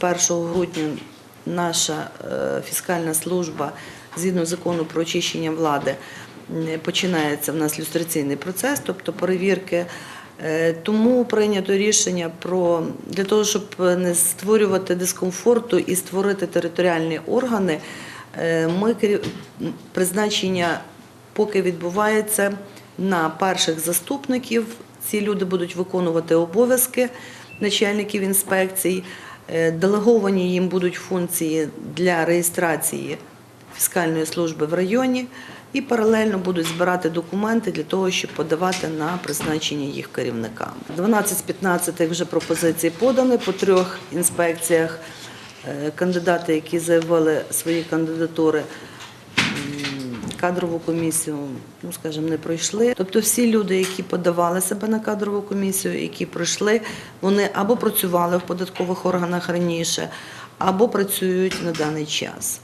з 1 грудня наша е, фіскальна служба згідно закону про очищення влади починається в нас люстраційний процес, тобто перевірки. Е, Тому прийнято рішення про для того, щоб не створювати дискомфорту і створити територіальні органи. е, Ми призначення поки відбувається на перших заступників. Ці люди будуть виконувати обов'язки начальників інспекцій. Е, Делеговані їм будуть функції для реєстрації фіскальної служби в районі і паралельно будуть збирати документи для того, щоб подавати на призначення їх керівникам. 12 з 15 вже пропозицій подані по трьох інспекціях. Е, Кандидати, які заявили свої кандидатури, кадрову комісію, ну скажімо, не пройшли. Тобто всі люди, які подавали себе на кадрову комісію, які пройшли, вони або працювали в податкових органах раніше, або працюють на даний час.